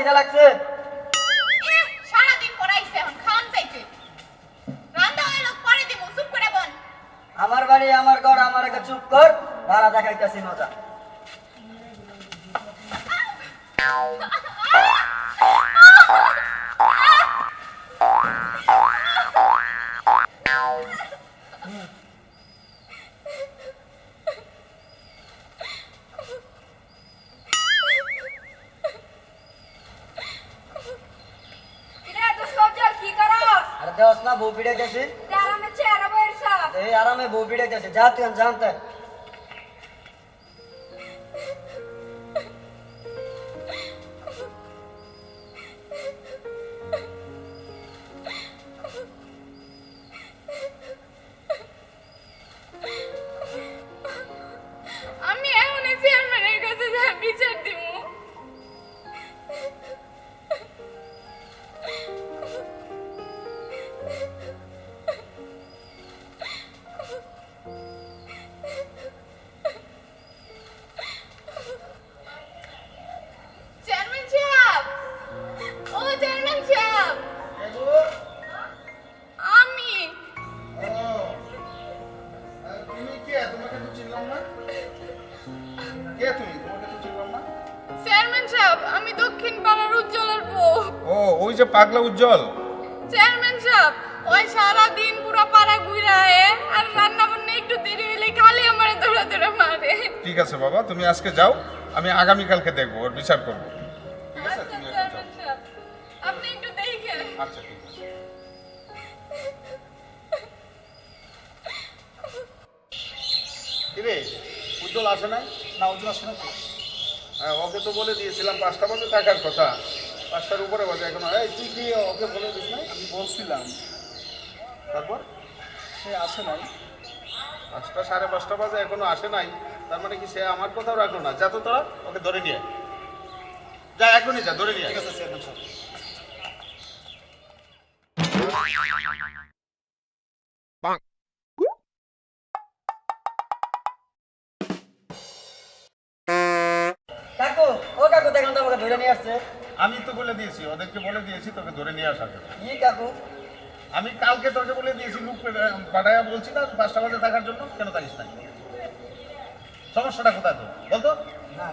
খিদা লাগছে? সারাদিন পড়াইছে এখন চাইছে পরে চুপ করে বল। আমার বাড়ি আমার ঘর আমার একটা চুপ কর ভাড়া দেখাইতেছি মজা। কিরে না বউ পিড়াইতেছি আরামে চেহারা বইরছস এই আরামে বউ পিড়াইতেছে যা তুই জানতে কে তুমি? তোমাকে তো চিনলাম না। চেয়ারম্যান সাহেব আমি দক্ষিণ পাড়ার উজ্জ্বলের বউ। ও ওই যে পাগলা উজ্জ্বল। চেয়ারম্যান সাহেব ওই সারা দিন পুরো পাড়া ঘুরে আয়ে আর রান্না বান্না একটু দেরি হলে খালি আমারে দৌড়া দৌড়া মারে। ঠিক আছে বাবা তুমি আজকে যাও আমি আগামীকালকে দেখব ওর বিচার করব। ঠিক আছে আচ্ছা তুমি এখন যাও। আপনি একটু দেখেন। আচ্ছা ঠিক আছে। কিরে উজ্জ্বল আসে নাই? না উজ্জ্বল আসে হ্যাঁ ওকে তো বলে দিয়েছিলাম পাঁচটা বাজে থাকার কথা। পাঁচটার উপরে বাজে এখন। এই তুই কি ওকে বলে দিস নাই? আমি বলছিলাম। তারপর? সে আসে নাই। পাঁচটা সাড়ে পাঁচটা বাজে এখনও আসে নাই। তার মানে কি সে আমার কথাও রাখল না? যা তো তোরা ওকে ধরে নিয়ে যা এখনই যা ধরে নিয়ে। ঠিক আছে ধরে নিয়ে আসছে? আমি তো বলে দিয়েছি ওদেরকে বলে দিয়েছি তোকে ধরে নিয়ে আসার জন্য। ই কাকু। আমি কালকে তোকে বলে দিয়েছি লুক পাঠাইয়া বলছি না পাঁচটা বাজে থাকার জন্য কেন থাকিস না? সমস্যাটা কোথায় তো বলতো। না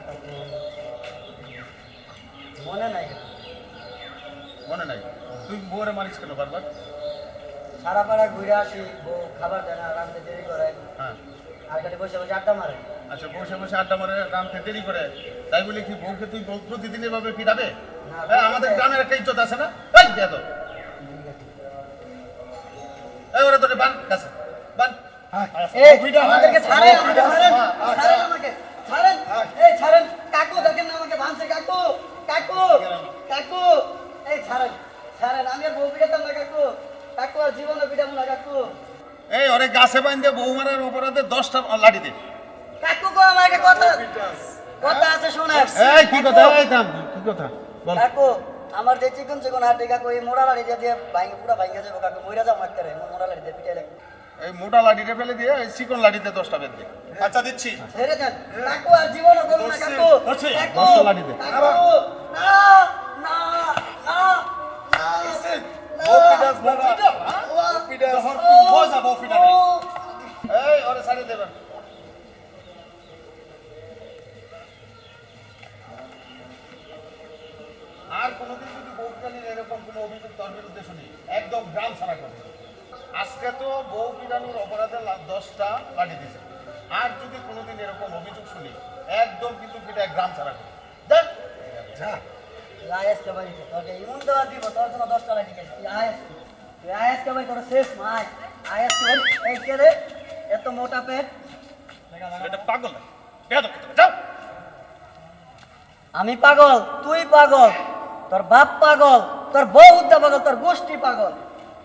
মনে নাই। মনে নাই? তুই বউরে মারিস কেন বারবার? সারা পাড়া ঘুরে আসি বউ খাবার দেয় না রাঁধতে দেরি করে। হ্যাঁ। আর খালি বসে বসে আড্ডা মারে। আচ্ছা বসে বসে আড্ডা মারে রামকে দেরি করে। তাই বলে কি বউকে তুই বউ প্রতিদিন এভাবে পিটাবে? না, হ্যাঁ, আমাদের গ্রামের একটা ইজ্জত আছে না? এই দে তো এই ওরা তোরে বান কাছে। বান। আমাদেরকে ছাড়েন ছাড়েন ছাড়েন আমাকে ছাড়েন। এই ছাড়েন। কাকু দেখেন না আমাকে ভাঙছে কাকু। কাকু কাকু। এই ছাড়েন ছাড়েন। আমি আর বউ পিটাতাম না কাকু। কাকু আর জীবনে পিটাবো না কাকু। এই ওরে গাছে বাইন্দে বউ মারার অপরাধে দশটা লাঠি দে। কাকু গো আমাকে কথা কথা আছে শোনেন। এই কি কথা? এই থাম কি কথা? বল। কাকু আমার যে চিকন চিকন হাতে কাকু এই মোড়া লাড়ি দিয়ে ভাঙে পুরা ভাঙে যাব কাকু মইরা যাও মার করে মোড়া লাড়ি দিয়ে পিটাই এই মোটা লাঠিটা ফেলে দিয়ে এই চিকন লাঠিতে দশটা দে আচ্ছা দিচ্ছি। ছেড়ে দেন কাকু আর জীবনও করব না কাকু। কাকু দশটা আর কোনোদিন যদি বউপিটানির এরকম কোনো অভিযোগ তোর বিরুদ্ধে শুনি একদম গ্রাম ছাড়া করবে। আজকে তো বউ পিটানির অপরাধে দশটা লাঠি দিছে আর যদি কোনোদিন এরকম অভিযোগ শুনি একদম কিন্তু পিটায় গ্রাম ছাড়া করবে। যা। যা। আয়াসকে ভাই তোকে ইমন দেওয়া দিব তোর জন্য দশটা লাগে তুই আয়াস। তুই আয়াসকে ভাই তোর শেষ মাই। আয়াস তোর এই কে রে? এত মোটা পেট। এটা পাগল বেয়াদব যাও। আমি পাগল তুই পাগল। তোর বাপ পাগল তোর বউ উদ্দা পাগল তোর গোষ্ঠী পাগল।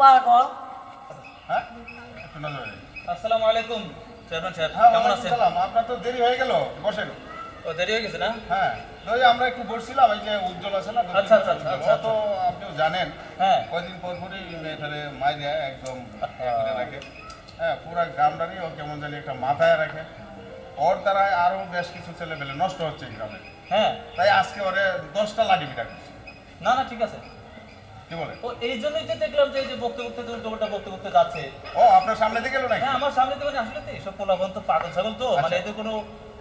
পাগল? হ্যাঁ? একটু নজরে দিন। আসসালামু আলাইকুম চেয়ারম্যান সাহেব হ্যাঁ কেমন আছেন? আপনার তো দেরি হয়ে গেল বসেন। ও দেরি হয়ে গেছে না? হ্যাঁ ওই আমরা একটু বসছিলাম এই যে উজ্জ্বল আছে না আচ্ছা, আচ্ছা, আচ্ছা, আচ্ছা, তো আপনিও জানেন হ্যাঁ। কয়দিন পর পরই এখানে মাইরে একদম রাখে। হ্যাঁ পুরা গ্রামটারই ও কেমন জানি একটা মাথায় রাখে। ওর দ্বারাই আরও বেশ কিছু ছেলে পেলে নষ্ট হচ্ছে গ্রামে। হ্যাঁ। তাই আজকে ওরে দশটা লাঠি পিটা করছে। না না ঠিক আছে। কি বলে? ও এই জন্যই তো দেখলাম যে এই যে বকতে বকতে তুমি দৌড়টা বকতে বকতে যাচ্ছে। ও আপনার সামনে নাকি? হ্যাঁ আমার সামনে মানে আসলে তো এইসব পোলাপন তো পাগল ছাগল তো। মানে আচ্ছা। এদের কোনো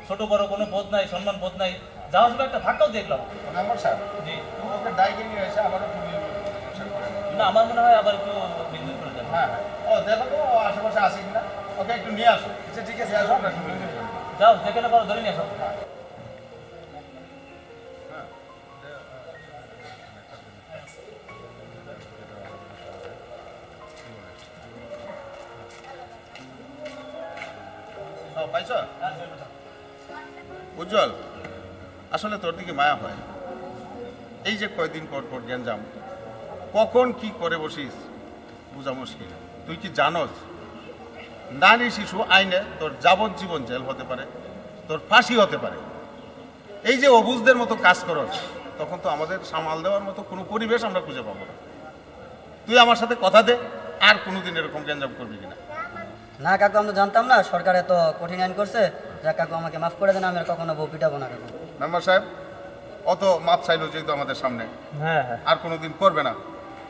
ছোট বড় কোনো বোধ নাই সম্মান বোধ নাই। যাওয়ার সময় একটা ধাক্কাও দেখলাম। জি। ওকে ডাইকে নিয়ে এসে আবারও না আমার মনে হয় আবার একটু বিদ্যুৎ করে হ্যাঁ হ্যাঁ। ও দেখো তো আশেপাশে আসে কিনা? ওকে একটু নিয়ে আসো। আচ্ছা ঠিক আছে। আসো। যাও যেখানে পারো ধরে নিয়ে আসো। পাইছো উজ্জ্বল, আসলে তোর দিকে মায়া হয়। এই যে কয়দিন পর পর গ্যাঞ্জাম, কখন কি করে বসিস? বোঝা মুশকিল। তুই কি জানোস? নারী শিশু আইনে তোর যাবজ্জীবন জেল হতে পারে, তোর ফাঁসি হতে পারে। এই যে অবুজদের মতো কাজ করস, তখন তো আমাদের সামাল দেওয়ার মতো কোনো পরিবেশ আমরা খুঁজে পাবো না। তুই আমার সাথে কথা দে, আর কোনোদিন এরকম গ্যাঞ্জাম করবি কিনা। না কাকু আমরা জানতাম না সরকার এত কঠিন আইন করছে। যা কাকু আমাকে মাফ করে দেন আমি আর কখনো বউ পিটাবো না কাকু। মেম্বার সাহেব অত মাপ চাইলো যেহেতু আমাদের সামনে। হ্যাঁ হ্যাঁ। আর কোনোদিন করবে না।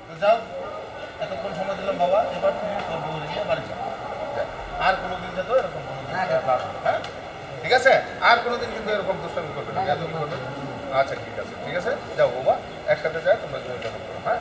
তো যাও এতক্ষণ সময় দিলাম বাবা এবার তুমি তোর বউ নিয়ে বাড়ি যাও। যা। আর কোনোদিন যাতো এরকম কোনো না, হ্যাঁ? ঠিক আছে? আর কোনোদিন কিন্তু এরকম দুষ্টামি করবে না। করবে আচ্ছা ঠিক আছে ঠিক আছে। যাও বাবা একসাথে যাও তোমরা দুজন যাব হ্যাঁ।